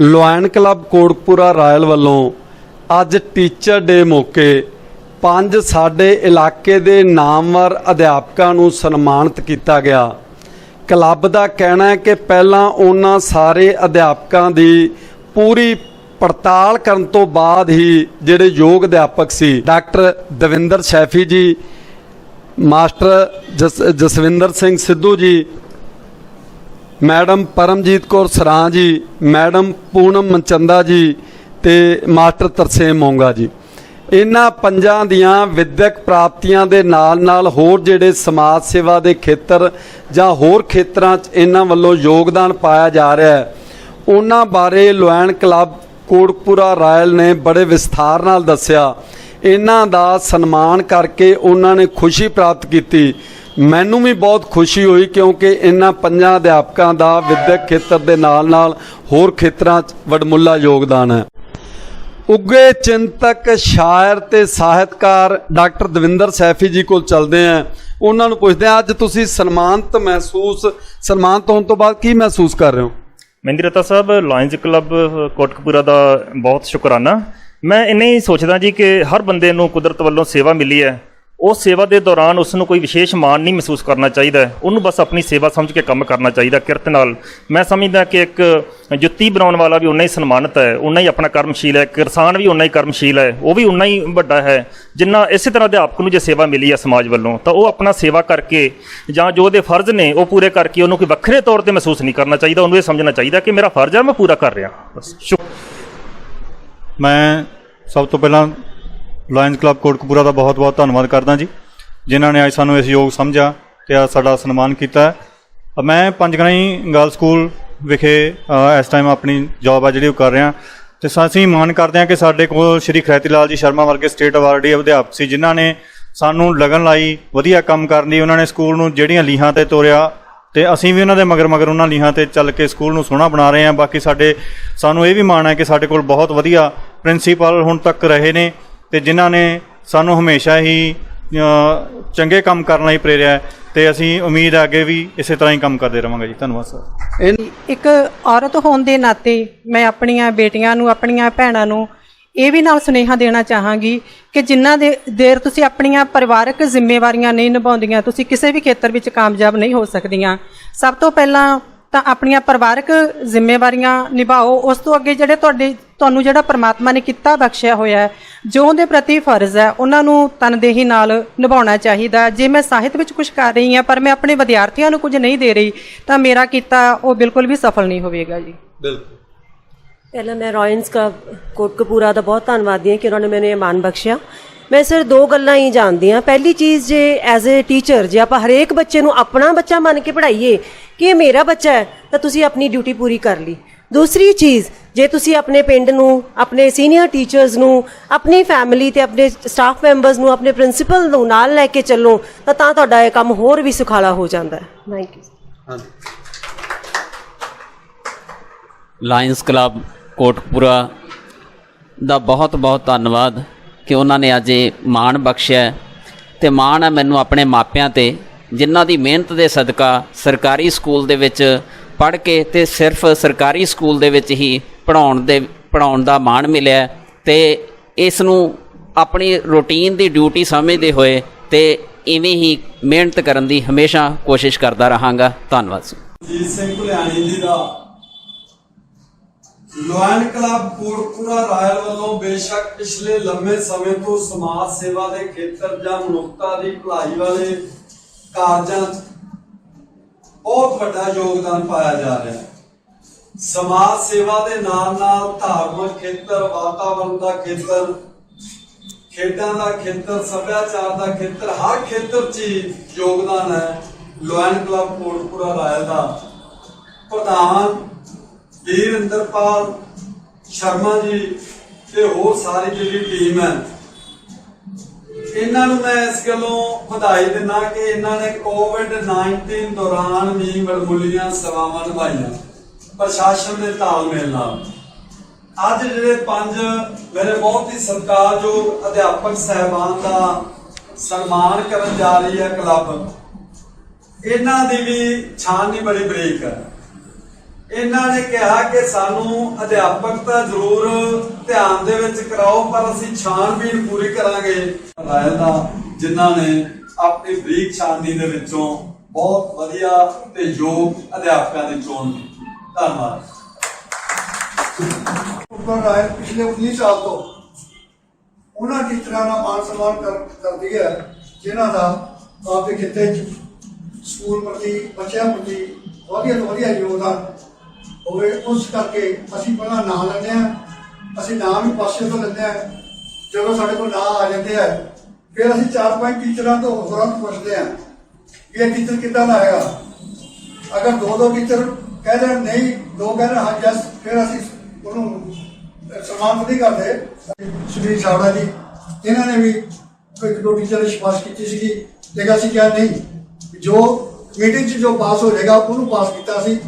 Lion club Kotpura royal ਵੱਲੋਂ ਅੱਜ teacher day ਮੌਕੇ ਪੰਜ ਸਾਡੇ ਇਲਾਕੇ ਦੇ ਨਾਮਵਰ ਅਧਿਆਪਕਾਂ ਨੂੰ ਸਨਮਾਨਿਤ ਕੀਤਾ ਗਿਆ। ਕਲੱਬ ਦਾ ਕਹਿਣਾ ਹੈ ਕਿ ਪਹਿਲਾਂ ਉਹਨਾਂ ਸਾਰੇ ਅਧਿਆਪਕਾਂ ਦੀ ਪੂਰੀ ਪੜਤਾਲ ਕਰਨ ਤੋਂ ਬਾਅਦ ਹੀ ਜਿਹੜੇ ਯੋਗ ਅਧਿਆਪਕ ਸੀ, doctor Davinder Shaifi ji, master Jas, Jaswinder Singh Sidhu ji madam Paramjit Kaur ਸਰਾਂ ਜੀ, ਮੈਡਮ ਪੂਨਮ ਮਨਚੰਦਾ ਜੀ ਤੇ ਮਾਸਟਰ ਤਰਸੇਮ ਮੋਂਗਾ ਜੀ। ਇਹਨਾਂ ਪੰਜਾਂ ਦੀਆਂ ਵਿਦਿਅਕ ਪ੍ਰਾਪਤੀਆਂ ਦੇ ਨਾਲ-ਨਾਲ ਹੋਰ ਜਿਹੜੇ ਸਮਾਜ ਸੇਵਾ ਦੇ ਖੇਤਰ ਜਾਂ ਹੋਰ ਖੇਤਰਾਂ 'ਚ ਇਹਨਾਂ ਵੱਲੋਂ ਯੋਗਦਾਨ ਪਾਇਆ ਜਾ ਰਿਹਾ ਹੈ, ਉਹਨਾਂ ਬਾਰੇ ਲੋਇਨ ਕਲੱਬ ਕੋਟਪੂਰਾ ਰਾਇਲ ਨੇ ਬੜੇ ਵਿਸਥਾਰ ਨਾਲ ਦੱਸਿਆ। ਇਹਨਾਂ ਦਾ ਸਨਮਾਨ ਕਰਕੇ ਉਹਨਾਂ ਨੇ ਖੁਸ਼ੀ ਪ੍ਰਾਪਤ ਕੀਤੀ ਮੈਨੂੰ ਵੀ ਬਹੁਤ ਖੁਸ਼ੀ ਹੋਈ ਕਿਉਂਕਿ ਇਹਨਾਂ ਪੰਜਾਂ ਅਧਿਆਪਕਾਂ ਦਾ ਵਿਦਿਅਕ ਖੇਤਰ ਦੇ ਨਾਲ-ਨਾਲ ਹੋਰ ਖੇਤਰਾਂ 'ਚ ਵਡਮੁੱਲਾ ਯੋਗਦਾਨ ਹੈ। ਉੱਗੇ ਚਿੰਤਕ, ਸ਼ਾਇਰ ਤੇ ਸਾਹਿਤਕਾਰ ਡਾਕਟਰ ਦਵਿੰਦਰ ਸੈਫੀ ਜੀ ਕੋਲ ਚੱਲਦੇ ਆਂ ਉਹਨਾਂ ਨੂੰ ਪੁੱਛਦੇ ਆਂ ਅੱਜ ਤੁਸੀਂ ਸਨਮਾਨਤ ਮਹਿਸੂਸ, ਸਨਮਾਨਿਤ ਹੋਣ ਤੋਂ ਬਾਅਦ ਕੀ ਮਹਿਸੂਸ ਕਰ ਰਹੇ ਹੋ? ਮਹਿੰਦਰਤਾ ਸਾਹਿਬ ਲਾਇਨਜ਼ ਕਲੱਬ, ਕੋਟਕਪੂਰਾ ਦਾ ਬਹੁਤ ਸ਼ੁਕਰਾਨਾ। ਮੈਂ ਇੰਨੇ ਹੀ ਸੋਚਦਾ ਜੀ ਕਿ ਹਰ ਬੰਦੇ ਨੂੰ ਕੁਦਰਤ ਵੱਲੋਂ ਸੇਵਾ ਮਿਲੀ ਹੈ। ਉਸ ਸੇਵਾ ਦੇ ਦੌਰਾਨ ਉਸ ਨੂੰ ਕੋਈ ਵਿਸ਼ੇਸ਼ ਮਾਣ ਨਹੀਂ ਮਹਿਸੂਸ ਕਰਨਾ ਚਾਹੀਦਾ। ਉਹਨੂੰ ਬਸ ਆਪਣੀ ਸੇਵਾ ਸਮਝ ਕੇ ਕੰਮ ਕਰਨਾ ਚਾਹੀਦਾ ਕਿਰਤ ਨਾਲ। ਮੈਂ ਸਮਝਦਾ ਕਿ ਇੱਕ ਜੁੱਤੀ ਬਣਾਉਣ ਵਾਲਾ ਵੀ ਉਨਾ ਹੀ ਸਨਮਾਨਿਤ ਹੈ, ਉਨਾ ਹੀ ਆਪਣਾ ਕਰਮਸ਼ੀਲ ਹੈ ਕਿਸਾਨ ਵੀ ਉਨਾ ਹੀ ਕਰਮਸ਼ੀਲ ਹੈ, ਉਹ ਵੀ ਉਨਾ ਹੀ ਵੱਡਾ ਹੈ, ਜਿੰਨਾ ਇਸੇ ਤਰ੍ਹਾਂ ਅਧਿਆਪਕ ਨੂੰ ਜੇ ਸੇਵਾ ਮਿਲੀ ਹੈ ਸਮਾਜ ਵੱਲੋਂ, ਤਾਂ ਉਹ ਆਪਣਾ ਸੇਵਾ ਕਰਕੇ ਜਾਂ ਜੋ ਉਹਦੇ ਫਰਜ਼ ਨੇ, ਉਹ ਪੂਰੇ ਕਰਕੇ ਉਹਨੂੰ ਕੋਈ ਵੱਖਰੇ ਤੌਰ ਤੇ ਮਹਿਸੂਸ ਨਹੀਂ ਕਰਨਾ ਚਾਹੀਦਾ, ਉਹਨੂੰ ਇਹ ਸਮਝਣਾ ਚਾਹੀਦਾ ਕਿ ਮੇਰਾ ਫਰਜ਼ ਹੈ, ਮੈਂ ਪੂਰਾ ਕਰ ਰਿਹਾ। ਬਸ, ਸ਼ੁਕ ਮੈਂ ਸਭ ਤੋਂ ਪਹਿਲਾਂ ਲਾਇਨਜ਼ ਕਲੱਬ ਕੋਟਕਪੂਰਾ ਦਾ ਬਹੁਤ-ਬਹੁਤ ਧੰਨਵਾਦ ਕਰਦਾ ਜੀ ਜਿਨ੍ਹਾਂ ਨੇ ਅੱਜ ਸਾਨੂੰ ਇਸ ਯੋਗ ਸਮਝਿਆ ਤੇ ਅੱਜ ਸਾਡਾ ਸਨਮਾਨ ਕੀਤਾ ਹੈ। ਅ, ਮੈਂ ਪੰਜਗਰਾਈ ਗਰਲ ਸਕੂਲ ਵਿਖੇ ਇਸ ਟਾਈਮ ਆਪਣੀ ਜੌਬ ਆ ਜਿਹੜੀ ਉਹ ਕਰ ਰਿਹਾ। ਤੇ ਅਸੀਂ ਮਾਣ ਕਰਦੇ ਹਾਂ ਕਿ ਸਾਡੇ ਕੋਲ ਸ਼੍ਰੀ ਖੈਤੀ ਲਾਲ ਜੀ ਸ਼ਰਮਾ ਵਰਗੇ ਸਟੇਟ ਅਵਾਰਡੀ ਅਧਿਆਪਕ ਸੀ ਜਿਨ੍ਹਾਂ ਨੇ ਸਾਨੂੰ ਲਗਨ ਲਾਈ ਵਧੀਆ ਕੰਮ ਕਰਨ ਦੀ ਉਹਨਾਂ ਨੇ ਸਕੂਲ ਨੂੰ ਜਿਹੜੀਆਂ ਲੀਹਾਂ ਤੇ ਤੋਰਿਆ। ਤੇ ਅਸੀਂ ਵੀ ਉਹਨਾਂ ਦੇ ਮਗਰ ਮਗਰ ਉਹਨਾਂ ਲੀਹਾਂ ਤੇ ਚੱਲ ਕੇ ਸਕੂਲ ਨੂੰ ਸੋਹਣਾ ਬਣਾ ਰਹੇ ਹਾਂ। ਬਾਕੀ ਸਾਡੇ ਸਾਨੂੰ ਇਹ ਵੀ ਮਾਣ ਹੈ ਕਿ ਸਾਡੇ ਕੋਲ ਬਹੁਤ ਵਧੀਆ ਪ੍ਰਿੰਸੀਪਲ ਹੁਣ ਤੱਕ ਰਹੇ ਨੇ। ਤੇ ਜਿਨ੍ਹਾਂ ਨੇ ਸਾਨੂੰ ਹਮੇਸ਼ਾ ਹੀ ਚੰਗੇ ਕੰਮ ਕਰਨ ਲਈ ਪ੍ਰੇਰਿਆ ਹੈ, ਤੇ ਅਸੀਂ ਉਮੀਦ ਹੈ ਅੱਗੇ ਵੀ ਇਸੇ ਤਰ੍ਹਾਂ ਹੀ ਕੰਮ ਕਰਦੇ ਰਵਾਂਗੇ ਜੀ। ਧੰਨਵਾਦ ਸਰ। ਇੱਕ ਔਰਤ ਹੋਣ ਦੇ ਨਾਤੇ ਮੈਂ ਆਪਣੀਆਂ ਬੇਟੀਆਂ ਨੂੰ, ਆਪਣੀਆਂ ਭੈਣਾਂ ਨੂੰ ਇਹ ਵੀ ਨਾਲ ਸੁਨੇਹਾ ਦੇਣਾ ਚਾਹਾਂਗੀ ਕਿ ਜਿੰਨਾ ਦੇ ਦੇਰ ਤੁਸੀਂ ਆਪਣੀਆਂ ਪਰਿਵਾਰਕ ਜ਼ਿੰਮੇਵਾਰੀਆਂ ਨਹੀਂ ਨਿਭਾਉਂਦੀਆਂ, ਤੁਸੀਂ ਕਿਸੇ ਵੀ ਖੇਤਰ ਵਿੱਚ ਕਾਮਯਾਬ ਨਹੀਂ ਹੋ ਸਕਦੀਆਂ। ਸਭ ਤੋਂ ਪਹਿਲਾਂ ਤਾਂ ਆਪਣੀਆਂ ਪਰਿਵਾਰਕ ਜ਼ਿੰਮੇਵਾਰੀਆਂ ਨਿਭਾਓ ਉਸ ਤੋਂ ਅੱਗੇ ਜਿਹੜੇ ਤੁਹਾਡੇ ਤੁਹਾਨੂੰ ਜਿਹੜਾ ਪ੍ਰਮਾਤਮਾ ਨੇ ਕੀਤਾ ਬਖਸ਼ਿਆ ਹੋਇਆ ਹੈ ਜੋ ਉਹਦੇ ਪ੍ਰਤੀ ਫਰਜ਼ ਹੈ ਉਹਨਾਂ ਨੂੰ ਤਨਦੇਹੀ ਨਾਲ ਨਿਭਾਉਣਾ ਚਾਹੀਦਾ ਜੇ ਮੈਂ ਸਾਹਿਤ ਵਿੱਚ ਕੁਝ ਕਰ ਰਹੀ ਹਾਂ ਪਰ ਮੈਂ ਆਪਣੇ ਵਿਦਿਆਰਥੀਆਂ ਨੂੰ ਕੁਝ ਨਹੀਂ ਦੇ ਰਹੀ ਤਾਂ ਮੇਰਾ ਕੀਤਾ ਉਹ ਬਿਲਕੁਲ ਵੀ ਸਫਲ ਨਹੀਂ ਹੋਵੇਗਾ ਜੀ। ਬਿਲਕੁਲ। ਪਹਿਲਾਂ ਮੈਂ ਰॉयंस ਦਾ ਕੋਟਕਪੂਰਾ ਦਾ ਬਹੁਤ ਧੰਨਵਾਦੀ ਹਾਂ ਕਿ ਉਹਨਾਂ ਨੇ ਮੈਨੂੰ ਇਹ ਮਾਣ ਬਖਸ਼ਿਆ। ਮੈਂ ਸਿਰ ਦੋ ਗੱਲਾਂ ਹੀ ਜਾਣਦੀ ਹਾਂ। ਪਹਿਲੀ ਚੀਜ਼ ਜੇ ਐਜ਼ ਅ ਟੀਚਰ ਜੇ ਆਪਾਂ ਹਰੇਕ ਬੱਚੇ ਨੂੰ ਆਪਣਾ ਬੱਚਾ ਮੰਨ ਕੇ ਪੜ੍ਹਾਈਏ ਕਿ ਇਹ ਮੇਰਾ ਬੱਚਾ ਹੈ ਤਾਂ ਤੁਸੀਂ ਆਪਣੀ ਡਿਊਟੀ ਪੂਰੀ ਕਰ ਲਈ। ਦੂਸਰੀ ਚੀਜ਼ ਜੇ ਤੁਸੀਂ ਆਪਣੇ ਪਿੰਡ ਨੂੰ ਆਪਣੇ ਸੀਨੀਅਰ ਟੀਚਰਸ ਨੂੰ ਆਪਣੀ ਫੈਮਿਲੀ ਤੇ ਆਪਣੇ ਸਟਾਫ ਮੈਂਬਰਸ ਨੂੰ ਆਪਣੇ ਪ੍ਰਿੰਸੀਪਲ ਨੂੰ ਨਾਲ ਲੈ ਕੇ ਚੱਲੋ ਤਾਂ ਤਾਂ ਤੁਹਾਡਾ ਇਹ ਕੰਮ ਹੋਰ ਵੀ ਸੁਖਾਲਾ ਹੋ ਜਾਂਦਾ ਹੈ। ਥੈਂਕ ਯੂ ਹਾਂਜੀ। ਲਾਇਨਸ ਕਲੱਬ ਕੋਟਕਪੂਰਾ ਦਾ ਬਹੁਤ ਬਹੁਤ ਧੰਨਵਾਦ ਕਿ ਉਹਨਾਂ ਨੇ ਅੱਜ ਇਹ ਮਾਣ ਬਖਸ਼ਿਆ ਤੇ ਮਾਣ ਹੈ ਮੈਨੂੰ ਆਪਣੇ ਮਾਪਿਆਂ ਤੇ ਜਿਨ੍ਹਾਂ ਦੀ ਮਿਹਨਤ ਦੇ ਸਦਕਾ ਸਰਕਾਰੀ ਸਕੂਲ ਦੇ ਵਿੱਚ ਪੜ੍ਹ ਕੇ ਤੇ ਸਿਰਫ ਸਰਕਾਰੀ ਸਕੂਲ ਦੇ ਵਿੱਚ ਹੀ ਪੜਾਉਣ ਦੇ ਪੜਾਉਣ ਦਾ ਮਾਣ ਮਿਲਿਆ ਹੈ ਤੇ ਇਸ ਨੂੰ ਆਪਣੀ ਰੂਟੀਨ ਦੀ ਡਿਊਟੀ ਸਮਝਦੇ ਹੋਏ ਤੇ ਇਵੇਂ ਹੀ ਮਿਹਨਤ ਕਰਨ ਦੀ ਹਮੇਸ਼ਾ ਕੋਸ਼ਿਸ਼ ਕਰਦਾ ਰਹਾਂਗਾ। ਧੰਨਵਾਦ ਜੀ ਜੀਤ ਸਿੰਘ ਭੁਲਿਆਣੀ ਜੀ ਦਾ ਲੋਇਨ ਕਲੱਬ ਕੋਟਪੂਰਾ ਰਾਇਲ ਵੱਲੋਂ ਬੇਸ਼ੱਕ ਪਿਛਲੇ ਲੰਮੇ ਸਮੇਂ ਤੋਂ ਸਮਾਜ ਸੇਵਾ ਦੇ ਖੇਤਰ ਜਾਂ ਮਨੁੱਖਤਾ ਦੀ ਭਲਾਈ ਵਾਲੇ ਕਾਰਜਾਂ 'ਚ ਬਹੁਤ ਵੱਡਾ ਯੋਗਦਾਨ ਪਾਇਆ ਜਾ ਰਿਹਾ ਹੈ। ਸਮਾਜ ਸੇਵਾ ਦੇ ਨਾਲ ਨਾਲ ਧਾਰਮਿਕ ਖੇਤਰ, ਵਾਤਾਵਰਣ ਦਾ ਖੇਤਰ, ਖੇਡਾਂ ਦਾ ਖੇਤਰ, ਸੱਭਿਆਚਾਰ ਦਾ ਖੇਤਰ, ਹਰ ਖੇਤਰ 'ਚ ਯੋਗਦਾਨ ਹੈ। ਲੋਇਨ ਕਲੱਬ ਕੋਟਪੂਰਾ ਰਾਇਲ ਦਾ ਪ੍ਰਧਾਨ ਵੀਰ ਇੰਦਰਪਾਲ ਸ਼ਰਮਾ ਜੀ ਤੇ ਹੋਰ ਸਾਰੀ ਜਿਹੜੀ ਟੀਮ ਹੈ ਇਹਨਾਂ ਨੂੰ ਮੈਂ ਇਸ ਗੱਲੋਂ ਵਧਾਈ ਦਿੰਦਾ ਕਿ ਇਹਨਾਂ ਨੇ ਕੋਵਿਡ 19 ਦੌਰਾਨ ਵੀ ਮਲਮੂਲੀਆਂ ਸੇਵਾਵਾਂ ਨਿਭਾਈਆਂ। ਪ੍ਰਸ਼ਾਸਨ ਦੇ ਤਾਲਮੇਲ ਨਾਲ। ਅੱਜ ਜਿਹੜੇ ਪੰਜ ਮੇਰੇ ਬਹੁਤ ਹੀ ਸਤਿਕਾਰਯੋਗ ਅਧਿਆਪਕ ਸਹਿਬਾਨ ਦਾ ਸਨਮਾਨ ਕਰਨ ਜਾ ਰਹੀ ਹੈ ਕਲੱਬ, ਇਹਨਾਂ ਦੀ ਵੀ ਛਾਨਣੀ ਬੜੀ ਬਰੀਕ ਹੈ। ਇਹਨਾਂ ਨੇ ਕਿਹਾ ਕਿ ਸਾਨੂੰ ਅਧਿਆਪਕ ਤਾਂ ਜ਼ਰੂਰ ਧਿਆਨ ਦੇ ਵਿੱਚ ਕਰਾਓ, ਪਰ ਅਸੀਂ ਛਾਣਬੀਣ ਪੂਰੀ ਕਰਾਂਗੇ। ਰਾਇ ਦਾ ਜਿਨ੍ਹਾਂ ਨੇ ਆਪਣੀ ਬਰੀਕ ਛਾਨਣੀ ਦੇ ਵਿੱਚੋਂ ਬਹੁਤ ਵਧੀਆ ਤੇ ਯੋਗ ਅਧਿਆਪਕਾਂ ਦੀ ਚੋਣ ਕੀਤੀ। ਧੰਨਵਾਦ। ਉੱਪਰ ਰਾਇ ਪਿਛਲੇ 19 ਸਾਲ ਤੋਂ ਉਹਨਾਂ ਟੀਚਰਾਂ ਦਾ ਮਾਨ ਸਨਮਾਨ ਕਰਦੀ ਹੈ, ਜਿਨ੍ਹਾਂ ਦਾ ਆਪਦੇ ਖਿੱਤੇ 'ਚ ਸਕੂਲ ਪ੍ਰਤੀ, ਬੱਚਿਆਂ ਪ੍ਰਤੀ ਵਧੀਆ ਤੋਂ ਵਧੀਆ ਯੋਗਦਾਨ ਹੋਵੇ ਉਸ ਕਰਕੇ ਅਸੀਂ ਪਹਿਲਾਂ ਨਾਂ ਲੈਂਦੇ ਹਾਂ, ਅਸੀਂ ਨਾਂ ਵੀ ਪਾਸੇ ਤੋਂ ਲੈਂਦੇ ਹਾਂ। ਜਦੋਂ ਸਾਡੇ ਕੋਲ ਨਾਂ ਆ ਜਾਂਦੇ ਆ, ਫਿਰ ਅਸੀਂ ਚਾਰ ਪੰਜ ਟੀਚਰਾਂ ਤੋਂ ਹੋਰਾਂ ਤੋਂ ਪੁੱਛਦੇ ਹਾਂ ਵੀ ਇਹ ਟੀਚਰ ਕਿੱਦਾਂ ਦਾ ਹੈਗਾ। ਅਗਰ ਦੋ ਦੋ ਟੀਚਰ ਕਹਿ ਦੇਣ, ਨਹੀਂ, ਦੋ ਕਹਿ ਦੇਣ, ਹਾਂ ਜਸ ਫਿਰ ਅਸੀਂ ਉਹਨੂੰ ਸਨਮਾਨ ਨਹੀਂ ਕਰਦੇ। ਸੁਨੀਲ ਸਾਵੜਾ ਜੀ, ਇਹਨਾਂ ਨੇ ਵੀ ਇੱਕ ਦੋ ਟੀਚਰ ਨੇ ਸਿਫਾਰਿਸ਼ ਕੀਤੀ ਸੀਗੀ। ਲੇਕਿਨ ਅਸੀਂ ਕਿਹਾ ਨਹੀਂ, ਜੋ ਮੀਟਿੰਗ 'ਚ ਜੋ ਪਾਸ ਹੋ ਜਾਏਗਾ ਉਹਨੂੰ ਪਾਸ ਕੀਤਾ ਸੀ।